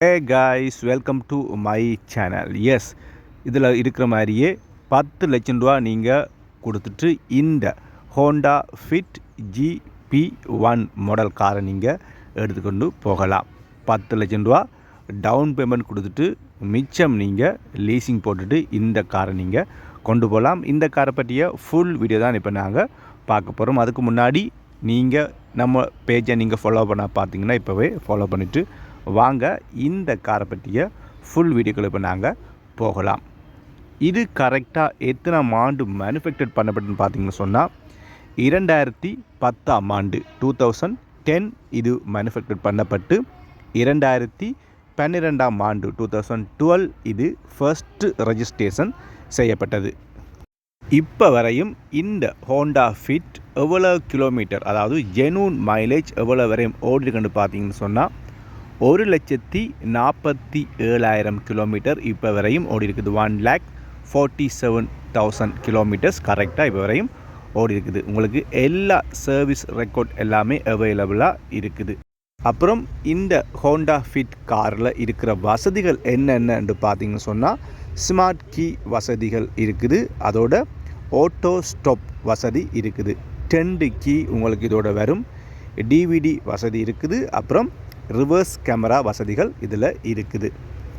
Hey guys welcome to my channel yes இதில் இருக்கிற மாதிரியே பத்து லட்சம் ரூபா நீங்கள் கொடுத்துட்டு இந்த Honda fit GB one model காரை நீங்கள் எடுத்துக்கொண்டு போகலாம். பத்து லட்சம் ரூபா டவுன் பேமெண்ட் கொடுத்துட்டு மிச்சம் நீங்கள் லீசிங் போட்டுட்டு இந்த காரை நீங்கள் கொண்டு போகலாம். இந்த காரை பற்றிய ஃபுல் வீடியோ தான் இப்போ நாங்கள் பார்க்க போகிறோம் அதுக்கு முன்னாடி நீங்கள் நம்ம பேஜை நீங்கள் ஃபாலோ பண்ண பார்த்தீங்கன்னா இப்போவே ஃபாலோ பண்ணிவிட்டு வாங்க இந்த காரை பற்றிய ஃபுல் வீடியோக்கள் இப்போ நாங்கள் போகலாம். இது கரெக்டாக எத்தனை ஆண்டு மேனுஃபேக்சர் பண்ணப்பட்டுன்னு பார்த்தீங்கன்னு சொன்னால் இரண்டாயிரத்தி பத்தாம் ஆண்டு டூ தௌசண்ட் டென் இது மேனுஃபேக்சர் பண்ணப்பட்டு இரண்டாயிரத்தி பன்னிரெண்டாம் ஆண்டு டூ தௌசண்ட் டுவெல் இது ஃபர்ஸ்ட்டு ரெஜிஸ்ட்ரேஷன் செய்யப்பட்டது. இப்போ வரையும் இந்த ஹோண்டா ஃபிட் எவ்வளோ கிலோமீட்டர் அதாவது ஜெனூன் மைலேஜ் எவ்வளோ வரையும் ஓடிருக்குன்னு பார்த்தீங்கன்னு சொன்னால் ஒரு லட்சத்தி நாற்பத்தி ஏழாயிரம் கிலோமீட்டர் இப்போ வரையும் ஓடி இருக்குது one lakh forty seven thousand kilometres கரெக்டாக இப்போ வரையும் ஓடி இருக்குது உங்களுக்கு எல்லா சர்வீஸ் ரெக்கார்ட் எல்லாமே அவைலபிளாக இருக்குது. அப்புறம் இந்த ஹோண்டா ஃபிட் காரில் இருக்கிற வசதிகள் என்னென்னு பார்த்தீங்கன்னு சொன்னால் ஸ்மார்ட் கீ வசதிகள் இருக்குது. அதோட ஆட்டோ ஸ்டாப் வசதி இருக்குது. டென்டு கீ உங்களுக்கு இதோட வரும். டிவிடி வசதி இருக்குது. அப்புறம் ரிவர்ஸ் கேமரா வசதிகள் இதில் இருக்குது.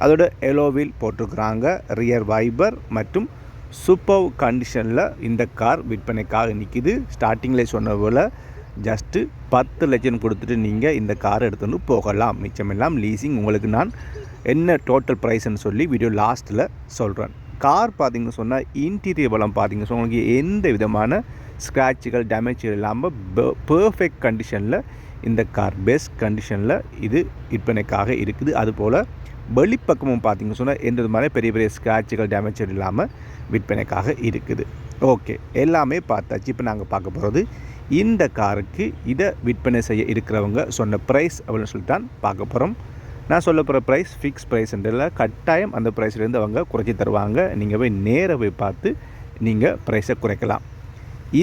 அதோட எலோவில் போட்டிருக்கிறாங்க ரியர் வைபர் மற்றும் சூப்பர் கண்டிஷனில் இந்த கார் விற்பனைக்காக நிற்கிது ஸ்டார்டிங்கில் சொன்ன போல் ஜஸ்ட்டு பத்து லட்சம் கொடுத்துட்டு நீங்கள் இந்த கார் எடுத்துகிட்டு போகலாம். மிச்சமெல்லாம் லீசிங் உங்களுக்கு நான் என்ன டோட்டல் ப்ரைஸ்ன்னு சொல்லி வீடியோ லாஸ்ட்டில் சொல்கிறேன் கார் பார்த்திங்கன்னு சொன்னால் இன்டீரியர் பலம் பார்த்திங்க சொன்னால் உங்களுக்கு எந்த விதமான ஸ்க்ராட்சுகள் டேமேஜ் இல்லாமல் பெர்ஃபெக்ட் கண்டிஷனில் இந்த கார் பெஸ்ட் கண்டிஷனில் இது விற்பனைக்காக இருக்குது. அதுபோல் வெளிப்பக்கமும் பார்த்திங்க சொன்னால் எந்த விதமான பெரிய பெரிய ஸ்க்ராட்சுகள் டேமேஜ் இல்லாமல் விற்பனைக்காக இருக்குது. ஓகே எல்லாமே பார்த்தாச்சு. இப்போ நாங்கள் பார்க்க போகிறது இந்த காருக்கு இதை விற்பனை செய்ய இருக்கிறவங்க சொன்ன ப்ரைஸ் அப்படின்னு சொல்லிட்டு தான் பார்க்க போகிறோம் நான் சொல்ல போகிற ப்ரைஸ் ஃபிக்ஸ் ப்ரைஸ்ன்றதில் கட்டாயம் அந்த ப்ரைஸ்லேருந்து அவங்க குறைச்சி தருவாங்க. நீங்கள் போய் நேராக போய் பார்த்து நீங்கள் ப்ரைஸை குறைக்கலாம்.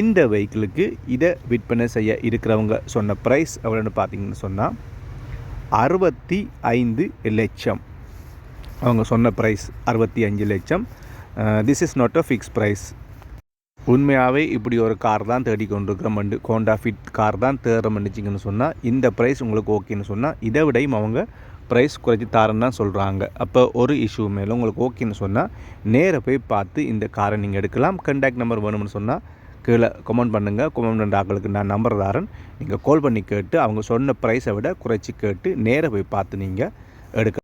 இந்த வெஹிக்கிளுக்கு இதை விற்பனை செய்ய இருக்கிறவங்க சொன்ன ப்ரைஸ் எவ்வளோன்னு பார்த்தீங்கன்னு சொன்னால் அறுபத்தி ஐந்து லட்சம். அவங்க சொன்ன ப்ரைஸ் அறுபத்தி அஞ்சு லட்சம். This is not a fix price உண்மையாகவே இப்படி ஒரு கார் தான் தேடி கொண்டிருக்கிறோம் கோண்டா ஃபிட் கார் தான் தேடுறோம்னுச்சிங்கன்னு சொன்னால் இந்த ப்ரைஸ் உங்களுக்கு ஓகேன்னு சொன்னால் இதை விடையும் அவங்க ப்ரைஸ் குறைச்சி தாரன்னு தான் சொல்கிறாங்க அப்போ ஒரு இஷ்யூ மேலே உங்களுக்கு ஓகேன்னு சொன்னால் நேராக போய் பார்த்து இந்த காரை நீங்கள் எடுக்கலாம். கண்டாக்ட் நம்பர் வேணும்னு சொன்னால் கீழே கமெண்ட் பண்ணுங்கள் கமெண்ட் பண்ணுற ஆக்களுக்கு நான் நம்பர் தாரன். நீங்கள் கால் பண்ணி கேட்டு அவங்க சொன்ன ப்ரைஸை விட குறைச்சி கேட்டு நேராக போய் பார்த்து நீங்கள் எடுக்க